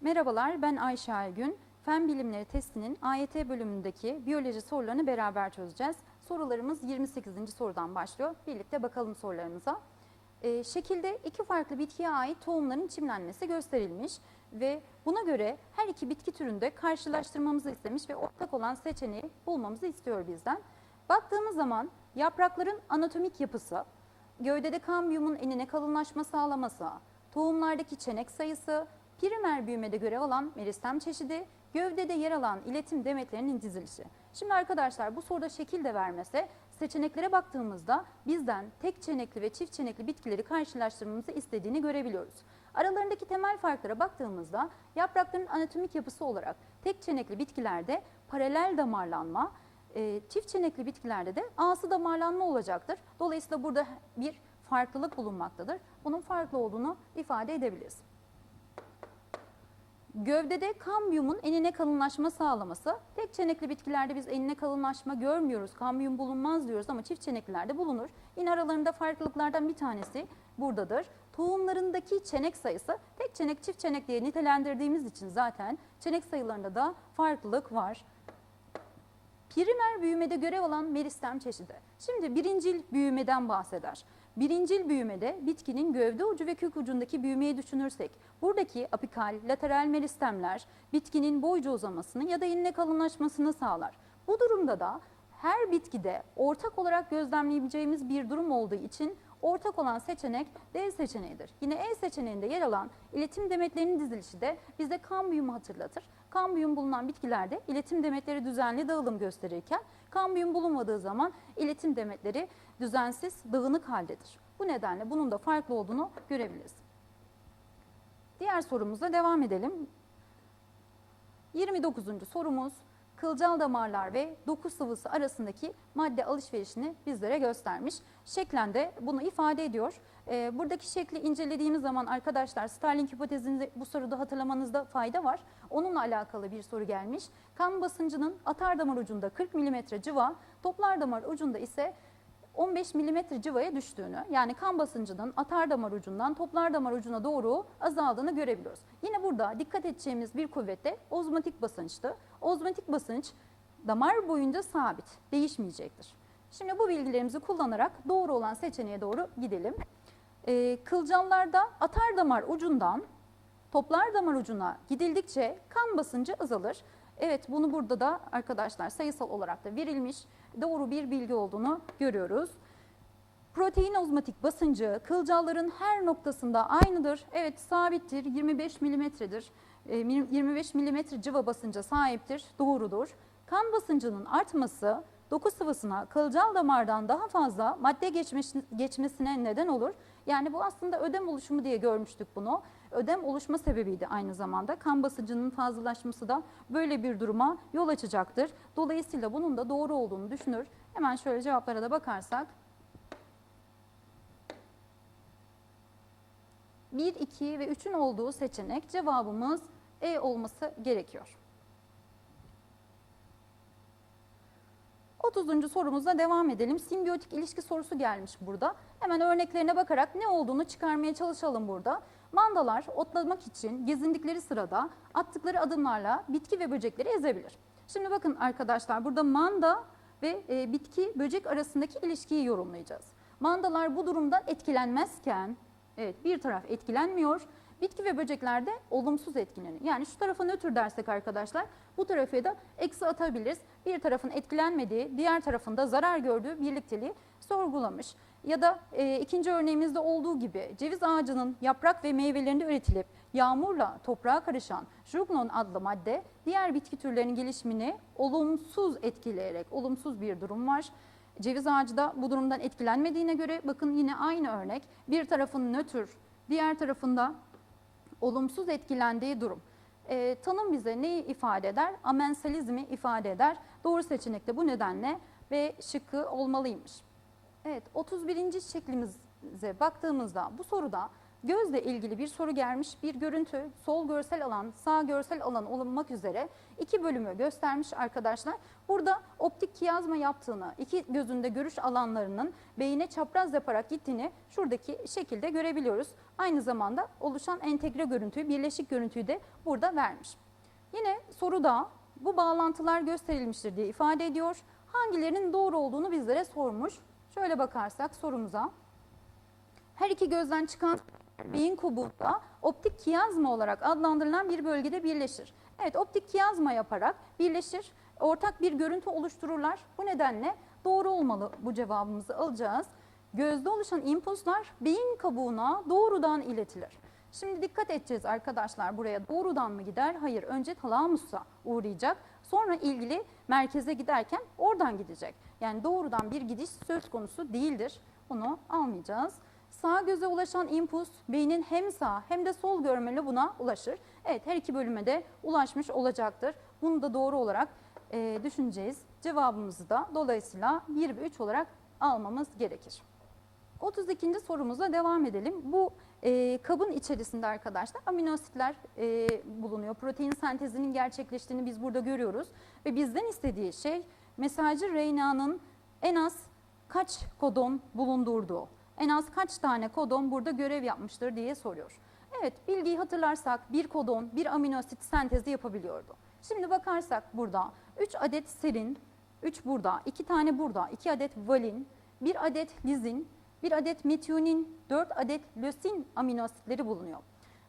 Merhabalar, ben Ayşe Aygün. Fen Bilimleri testinin AYT bölümündeki biyoloji sorularını beraber çözeceğiz. Sorularımız 28. sorudan başlıyor. Birlikte bakalım sorularımıza. Ee, şekilde iki farklı bitkiye ait tohumların çimlenmesi gösterilmiş ve buna göre her iki bitki türünde karşılaştırmamızı istemiş ve ortak olan seçeneği bulmamızı istiyor bizden. Baktığımız zaman yaprakların anatomik yapısı, gövdede kambiyumun enine kalınlaşma sağlaması, tohumlardaki çenek sayısı, primer büyümede görev alan meristem çeşidi, gövdede yer alan iletim demetlerinin dizilişi. Şimdi arkadaşlar bu soruda şekil de vermese seçeneklere baktığımızda bizden tek çenekli ve çift çenekli bitkileri karşılaştırmamızı istediğini görebiliyoruz. Aralarındaki temel farklara baktığımızda yaprakların anatomik yapısı olarak tek çenekli bitkilerde paralel damarlanma, e, çift çenekli bitkilerde de ağsı damarlanma olacaktır. Dolayısıyla burada bir farklılık bulunmaktadır. Bunun farklı olduğunu ifade edebiliriz. Gövdede kambiyumun enine kalınlaşma sağlaması. Tek çenekli bitkilerde biz enine kalınlaşma görmüyoruz. Kambiyum bulunmaz diyoruz ama çift çeneklilerde bulunur. Yine aralarında farklılıklardan bir tanesi buradadır. Tohumlarındaki çenek sayısı tek çenek çift çenek diye nitelendirdiğimiz için zaten çenek sayılarında da farklılık var. Primer büyümede görev alan meristem çeşidi. Şimdi birincil büyümeden bahseder. Birincil büyümede bitkinin gövde ucu ve kök ucundaki büyümeyi düşünürsek, buradaki apikal, lateral meristemler bitkinin boyca uzamasını ya da enine kalınlaşmasını sağlar. Bu durumda da her bitkide ortak olarak gözlemleyebileceğimiz bir durum olduğu için ortak olan seçenek D seçeneğidir. Yine E seçeneğinde yer alan iletim demetlerinin dizilişi de bize kambiyumu hatırlatır. Kambiyum bulunan bitkilerde iletim demetleri düzenli dağılım gösterirken kambiyum bulunmadığı zaman iletim demetleri düzensiz, dağınık haldedir. Bu nedenle bunun da farklı olduğunu görebiliriz. Diğer sorumuzla devam edelim. 29. sorumuz kılcal damarlar ve doku sıvısı arasındaki madde alışverişini bizlere göstermiş. Şeklen de bunu ifade ediyor. Ee, buradaki şekli incelediğimiz zaman arkadaşlar Starling hipotezini bu soruda hatırlamanızda fayda var. Onunla alakalı bir soru gelmiş. Kan basıncının atar damar ucunda 40 mm civa, toplar damar ucunda ise 15 mm civaya düştüğünü yani kan basıncının atar damar ucundan toplar damar ucuna doğru azaldığını görebiliyoruz. Yine burada dikkat edeceğimiz bir kuvvet de ozmotik basınçtı. Ozmotik basınç damar boyunca sabit, değişmeyecektir. Şimdi bu bilgilerimizi kullanarak doğru olan seçeneğe doğru gidelim. Ee, kılcallarda atar damar ucundan toplar damar ucuna gidildikçe kan basıncı azalır. Evet bunu burada da arkadaşlar sayısal olarak da verilmiş doğru bir bilgi olduğunu görüyoruz. Protein ozmotik basıncı kılcalların her noktasında aynıdır. Evet sabittir 25 milimetredir. E, 25 milimetre civa basınca sahiptir. Doğrudur. Kan basıncının artması doku sıvısına kılcal damardan daha fazla madde geçmesi- geçmesine neden olur. Yani bu aslında ödem oluşumu diye görmüştük bunu. Ödem oluşma sebebiydi aynı zamanda. Kan basıncının fazlalaşması da böyle bir duruma yol açacaktır. Dolayısıyla bunun da doğru olduğunu düşünür. Hemen şöyle cevaplara da bakarsak. 1, 2 ve 3'ün olduğu seçenek cevabımız E olması gerekiyor. 30. sorumuzla devam edelim. Simbiyotik ilişki sorusu gelmiş burada. Hemen örneklerine bakarak ne olduğunu çıkarmaya çalışalım burada. Mandalar otlamak için gezindikleri sırada attıkları adımlarla bitki ve böcekleri ezebilir. Şimdi bakın arkadaşlar burada manda ve e, bitki böcek arasındaki ilişkiyi yorumlayacağız. Mandalar bu durumdan etkilenmezken evet bir taraf etkilenmiyor. Bitki ve böceklerde olumsuz etkileniyor. Yani şu tarafa nötr dersek arkadaşlar bu tarafa da eksi atabiliriz. Bir tarafın etkilenmediği, diğer tarafında zarar gördüğü birlikteliği sorgulamış. Ya da e, ikinci örneğimizde olduğu gibi ceviz ağacının yaprak ve meyvelerinde üretilip yağmurla toprağa karışan jugnon adlı madde diğer bitki türlerinin gelişimini olumsuz etkileyerek olumsuz bir durum var. Ceviz ağacı da bu durumdan etkilenmediğine göre bakın yine aynı örnek bir tarafın nötr diğer tarafında olumsuz etkilendiği durum. E, tanım bize neyi ifade eder? Amensalizmi ifade eder. Doğru seçenek de bu nedenle B şıkkı olmalıymış. Evet 31. şeklimize baktığımızda bu soruda gözle ilgili bir soru gelmiş. Bir görüntü sol görsel alan, sağ görsel alan olunmak üzere iki bölümü göstermiş arkadaşlar. Burada optik kiyazma yaptığını, iki gözünde görüş alanlarının beyine çapraz yaparak gittiğini şuradaki şekilde görebiliyoruz. Aynı zamanda oluşan entegre görüntüyü, birleşik görüntüyü de burada vermiş. Yine soruda bu bağlantılar gösterilmiştir diye ifade ediyor. Hangilerinin doğru olduğunu bizlere sormuş. Şöyle bakarsak sorumuza. Her iki gözden çıkan beyin kubuğunda optik kiyazma olarak adlandırılan bir bölgede birleşir. Evet optik kiyazma yaparak birleşir, ortak bir görüntü oluştururlar. Bu nedenle doğru olmalı bu cevabımızı alacağız. Gözde oluşan impulslar beyin kabuğuna doğrudan iletilir. Şimdi dikkat edeceğiz arkadaşlar buraya doğrudan mı gider? Hayır önce talamusa uğrayacak. Sonra ilgili merkeze giderken oradan gidecek. Yani doğrudan bir gidiş söz konusu değildir. Bunu almayacağız. Sağ göze ulaşan impuls beynin hem sağ hem de sol görmeli buna ulaşır. Evet her iki bölüme de ulaşmış olacaktır. Bunu da doğru olarak e, düşüneceğiz. Cevabımızı da dolayısıyla 1 ve 3 olarak almamız gerekir. 32. sorumuza devam edelim. Bu e, kabın içerisinde arkadaşlar aminositler e, bulunuyor. Protein sentezinin gerçekleştiğini biz burada görüyoruz. Ve bizden istediği şey mesajcı RNA'nın en az kaç kodon bulundurduğu, en az kaç tane kodon burada görev yapmıştır diye soruyor. Evet bilgiyi hatırlarsak bir kodon bir aminosit sentezi yapabiliyordu. Şimdi bakarsak burada 3 adet serin, 3 burada, 2 tane burada, 2 adet valin, 1 adet lizin, 1 adet metionin, 4 adet lösin aminositleri bulunuyor.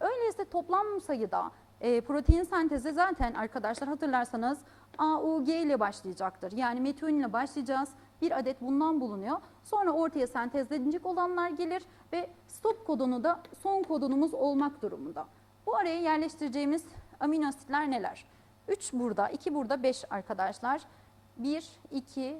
Öyleyse toplam sayıda e, protein sentezi zaten arkadaşlar hatırlarsanız AUG ile başlayacaktır. Yani metionin ile başlayacağız. Bir adet bundan bulunuyor. Sonra ortaya sentezlenecek olanlar gelir ve stop kodonu da son kodonumuz olmak durumunda. Bu araya yerleştireceğimiz aminositler neler? 3 burada, 2 burada, 5 arkadaşlar. 1, 2,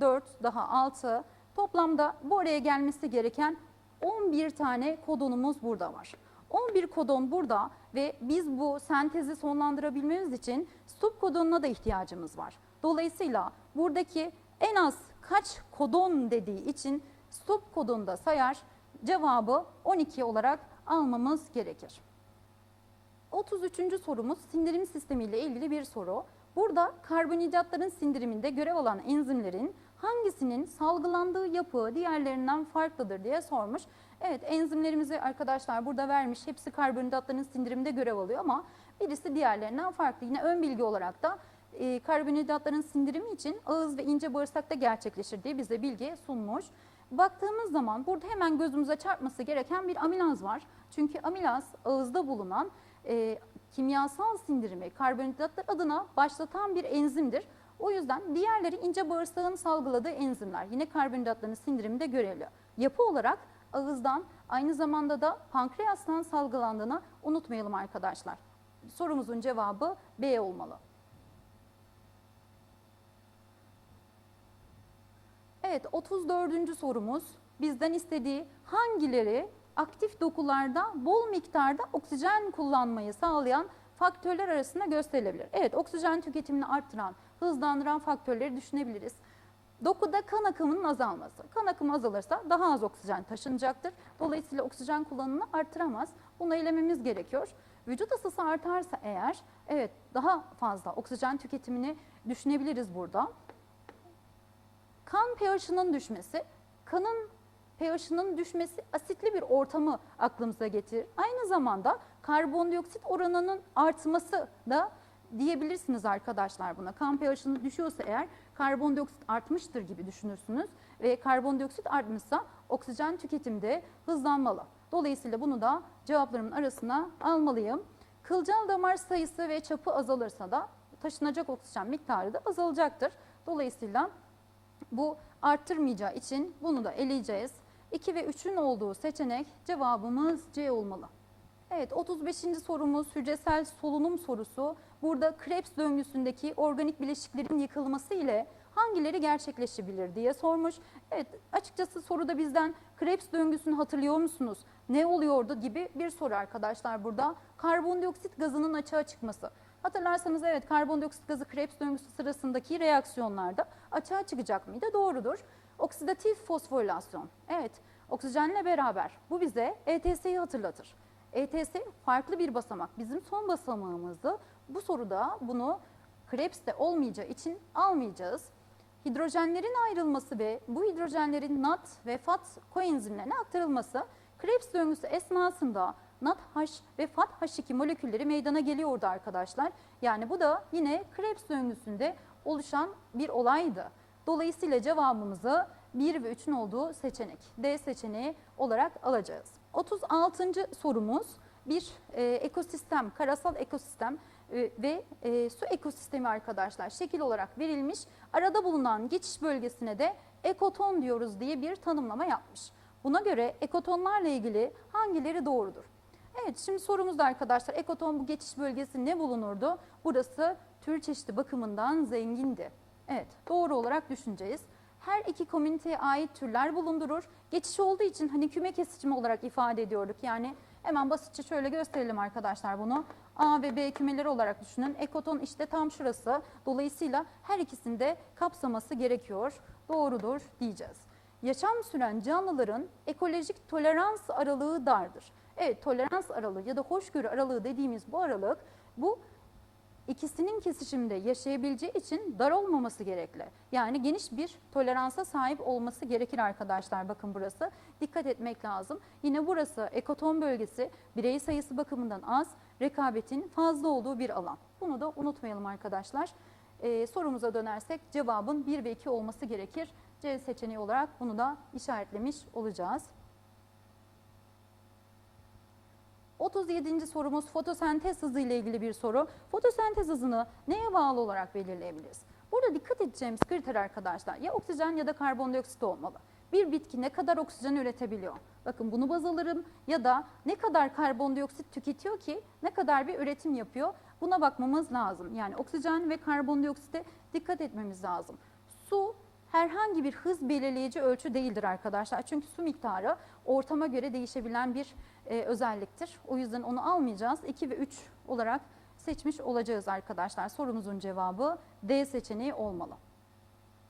4, daha 6. Toplamda bu araya gelmesi gereken 11 tane kodonumuz burada var. 11 kodon burada ve biz bu sentezi sonlandırabilmemiz için stop kodonuna da ihtiyacımız var. Dolayısıyla buradaki en az kaç kodon dediği için stop kodonu da sayar cevabı 12 olarak almamız gerekir. 33. sorumuz sindirim sistemi ile ilgili bir soru. Burada karbonhidratların sindiriminde görev alan enzimlerin hangisinin salgılandığı yapı diğerlerinden farklıdır diye sormuş. Evet enzimlerimizi arkadaşlar burada vermiş. Hepsi karbonhidratların sindiriminde görev alıyor ama birisi diğerlerinden farklı. Yine ön bilgi olarak da e, karbonhidratların sindirimi için ağız ve ince bağırsakta gerçekleşir diye bize bilgi sunmuş. Baktığımız zaman burada hemen gözümüze çarpması gereken bir amilaz var. Çünkü amilaz ağızda bulunan e, kimyasal sindirimi karbonhidratlar adına başlatan bir enzimdir. O yüzden diğerleri ince bağırsağın salgıladığı enzimler. Yine karbonhidratların sindiriminde görevli. Yapı olarak ağızdan aynı zamanda da pankreastan salgılandığını unutmayalım arkadaşlar. Sorumuzun cevabı B olmalı. Evet 34. sorumuz bizden istediği hangileri aktif dokularda bol miktarda oksijen kullanmayı sağlayan faktörler arasında gösterilebilir. Evet oksijen tüketimini arttıran, hızlandıran faktörleri düşünebiliriz. Dokuda kan akımının azalması. Kan akımı azalırsa daha az oksijen taşınacaktır. Dolayısıyla oksijen kullanımını arttıramaz. Bunu elememiz gerekiyor. Vücut ısısı artarsa eğer evet daha fazla oksijen tüketimini düşünebiliriz burada. Kan pH'ının düşmesi, kanın pH'ının düşmesi asitli bir ortamı aklımıza getirir. Aynı zamanda karbondioksit oranının artması da diyebilirsiniz arkadaşlar buna. Kan pH'ının düşüyorsa eğer karbondioksit artmıştır gibi düşünürsünüz ve karbondioksit artmışsa oksijen tüketimi de hızlanmalı. Dolayısıyla bunu da cevaplarımın arasına almalıyım. Kılcal damar sayısı ve çapı azalırsa da taşınacak oksijen miktarı da azalacaktır. Dolayısıyla bu arttırmayacağı için bunu da eleyeceğiz. 2 ve 3'ün olduğu seçenek cevabımız C olmalı. Evet 35. sorumuz hücresel solunum sorusu. Burada Krebs döngüsündeki organik bileşiklerin yıkılması ile hangileri gerçekleşebilir diye sormuş. Evet açıkçası soruda bizden Krebs döngüsünü hatırlıyor musunuz? Ne oluyordu gibi bir soru arkadaşlar burada. Karbondioksit gazının açığa çıkması. Hatırlarsanız evet karbondioksit gazı Krebs döngüsü sırasındaki reaksiyonlarda açığa çıkacak mıydı? Doğrudur. Oksidatif fosforilasyon. Evet Oksijenle beraber bu bize ETS'yi hatırlatır. ETS farklı bir basamak. Bizim son basamağımızdı. Bu soruda bunu Krebs'te olmayacağı için almayacağız. Hidrojenlerin ayrılması ve bu hidrojenlerin NAT ve FAT koenzimlerine aktarılması Krebs döngüsü esnasında NADH ve FADH2 molekülleri meydana geliyordu arkadaşlar. Yani bu da yine Krebs döngüsünde oluşan bir olaydı. Dolayısıyla cevabımızı 1 ve 3'ün olduğu seçenek D seçeneği olarak alacağız. 36. sorumuz bir e, ekosistem, karasal ekosistem ve e, su ekosistemi arkadaşlar şekil olarak verilmiş. Arada bulunan geçiş bölgesine de ekoton diyoruz diye bir tanımlama yapmış. Buna göre ekotonlarla ilgili hangileri doğrudur? Evet şimdi sorumuzda arkadaşlar ekoton bu geçiş bölgesi ne bulunurdu? Burası tür çeşidi bakımından zengindi. Evet doğru olarak düşüneceğiz. Her iki komüniteye ait türler bulundurur. Geçiş olduğu için hani küme kesişimi olarak ifade ediyorduk. Yani hemen basitçe şöyle gösterelim arkadaşlar bunu. A ve B kümeleri olarak düşünün. Ekoton işte tam şurası. Dolayısıyla her ikisini de kapsaması gerekiyor. Doğrudur diyeceğiz. Yaşam süren canlıların ekolojik tolerans aralığı dardır. Evet tolerans aralığı ya da hoşgörü aralığı dediğimiz bu aralık bu ikisinin kesişimde yaşayabileceği için dar olmaması gerekli. Yani geniş bir toleransa sahip olması gerekir arkadaşlar. Bakın burası. Dikkat etmek lazım. Yine burası ekoton bölgesi birey sayısı bakımından az, rekabetin fazla olduğu bir alan. Bunu da unutmayalım arkadaşlar. Ee, sorumuza dönersek cevabın 1 ve 2 olması gerekir. C seçeneği olarak bunu da işaretlemiş olacağız. 37. sorumuz fotosentez hızı ile ilgili bir soru. Fotosentez hızını neye bağlı olarak belirleyebiliriz? Burada dikkat edeceğimiz kriter arkadaşlar ya oksijen ya da karbondioksit olmalı. Bir bitki ne kadar oksijen üretebiliyor? Bakın bunu baz alırım ya da ne kadar karbondioksit tüketiyor ki ne kadar bir üretim yapıyor? Buna bakmamız lazım. Yani oksijen ve karbondioksite dikkat etmemiz lazım. Su herhangi bir hız belirleyici ölçü değildir arkadaşlar. Çünkü su miktarı ortama göre değişebilen bir e, özelliktir. O yüzden onu almayacağız. 2 ve 3 olarak seçmiş olacağız arkadaşlar. Sorumuzun cevabı D seçeneği olmalı.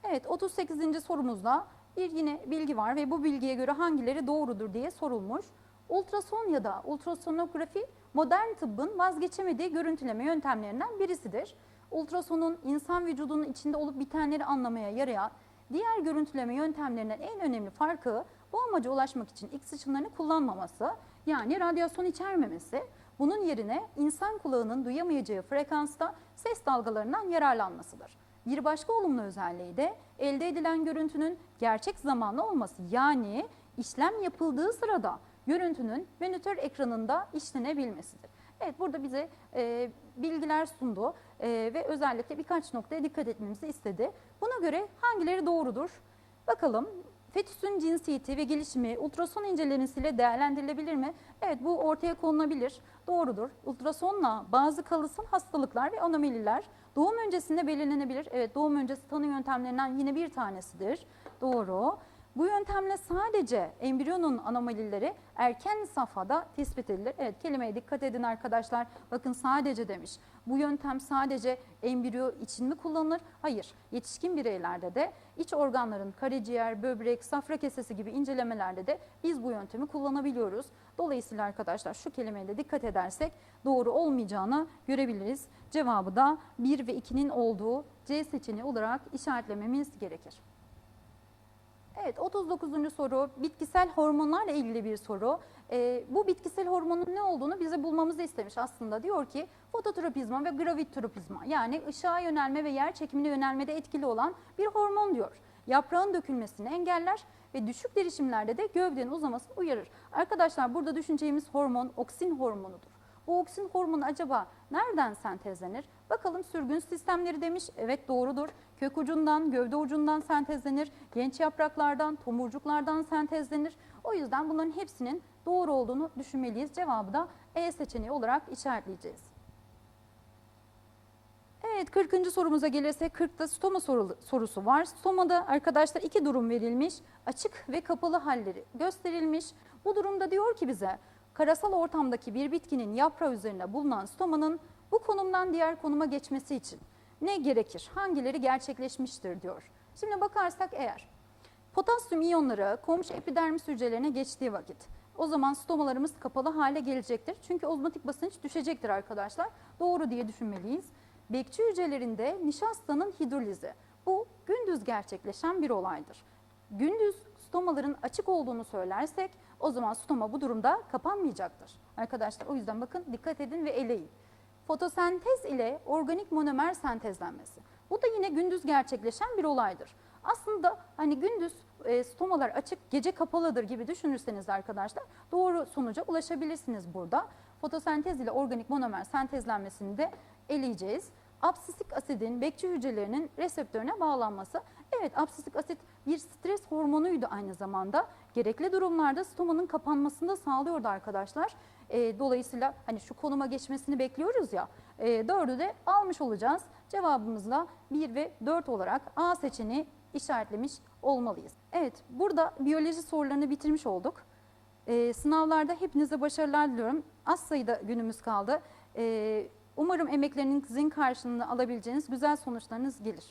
Evet 38. sorumuzda bir yine bilgi var ve bu bilgiye göre hangileri doğrudur diye sorulmuş. Ultrason ya da ultrasonografi modern tıbbın vazgeçemediği görüntüleme yöntemlerinden birisidir. Ultrasonun insan vücudunun içinde olup bitenleri anlamaya yarayan diğer görüntüleme yöntemlerinden en önemli farkı bu amaca ulaşmak için X ışınlarını kullanmaması yani radyasyon içermemesi. Bunun yerine insan kulağının duyamayacağı frekansta ses dalgalarından yararlanmasıdır. Bir başka olumlu özelliği de elde edilen görüntünün gerçek zamanlı olması yani işlem yapıldığı sırada görüntünün monitör ekranında işlenebilmesidir. Evet burada bize e, bilgiler sundu e, ve özellikle birkaç noktaya dikkat etmemizi istedi. Buna göre hangileri doğrudur? Bakalım fetüsün cinsiyeti ve gelişimi ultrason incelemesiyle değerlendirilebilir mi? Evet bu ortaya konulabilir. Doğrudur. Ultrasonla bazı kalıtsal hastalıklar ve anomaliler doğum öncesinde belirlenebilir. Evet doğum öncesi tanı yöntemlerinden yine bir tanesidir. Doğru. Bu yöntemle sadece embriyonun anomalileri erken safhada tespit edilir. Evet kelimeye dikkat edin arkadaşlar. Bakın sadece demiş. Bu yöntem sadece embriyo için mi kullanılır? Hayır. Yetişkin bireylerde de iç organların karaciğer, böbrek, safra kesesi gibi incelemelerde de biz bu yöntemi kullanabiliyoruz. Dolayısıyla arkadaşlar şu kelimeye de dikkat edersek doğru olmayacağını görebiliriz. Cevabı da 1 ve 2'nin olduğu C seçeneği olarak işaretlememiz gerekir. Evet 39. soru bitkisel hormonlarla ilgili bir soru. Ee, bu bitkisel hormonun ne olduğunu bize bulmamızı istemiş aslında. Diyor ki fototropizma ve gravitropizma yani ışığa yönelme ve yer çekimine yönelmede etkili olan bir hormon diyor. Yaprağın dökülmesini engeller ve düşük derişimlerde de gövdenin uzamasını uyarır. Arkadaşlar burada düşüneceğimiz hormon oksin hormonudur. Bu oksin hormonu acaba nereden sentezlenir? Bakalım sürgün sistemleri demiş. Evet doğrudur. Kök ucundan, gövde ucundan sentezlenir. Genç yapraklardan, tomurcuklardan sentezlenir. O yüzden bunların hepsinin doğru olduğunu düşünmeliyiz. Cevabı da E seçeneği olarak işaretleyeceğiz. Evet 40. sorumuza gelirsek 40'ta stoma soru- sorusu var. Stomada arkadaşlar iki durum verilmiş. Açık ve kapalı halleri gösterilmiş. Bu durumda diyor ki bize karasal ortamdaki bir bitkinin yaprağı üzerinde bulunan stomanın bu konumdan diğer konuma geçmesi için ne gerekir? Hangileri gerçekleşmiştir diyor. Şimdi bakarsak eğer Potasyum iyonları komşu epidermis hücrelerine geçtiği vakit o zaman stomalarımız kapalı hale gelecektir. Çünkü ozmotik basınç düşecektir arkadaşlar. Doğru diye düşünmeliyiz. Bekçi hücrelerinde nişastanın hidrolizi. Bu gündüz gerçekleşen bir olaydır. Gündüz stomaların açık olduğunu söylersek o zaman stoma bu durumda kapanmayacaktır. Arkadaşlar o yüzden bakın dikkat edin ve eleyin. Fotosentez ile organik monomer sentezlenmesi. Bu da yine gündüz gerçekleşen bir olaydır. Aslında hani gündüz e, stomalar açık, gece kapalıdır gibi düşünürseniz arkadaşlar doğru sonuca ulaşabilirsiniz burada. Fotosentez ile organik monomer sentezlenmesini de eleyeceğiz. Absisik asidin bekçi hücrelerinin reseptörüne bağlanması. Evet absisik asit bir stres hormonuydu aynı zamanda. Gerekli durumlarda stomanın kapanmasını da sağlıyordu arkadaşlar. E, dolayısıyla hani şu konuma geçmesini bekliyoruz ya. E, dördü de almış olacağız. Cevabımızla 1 ve 4 olarak A seçeneği işaretlemiş olmalıyız. Evet burada biyoloji sorularını bitirmiş olduk. E, sınavlarda hepinize başarılar diliyorum. Az sayıda günümüz kaldı. E, umarım emeklerinizin karşılığını alabileceğiniz güzel sonuçlarınız gelir.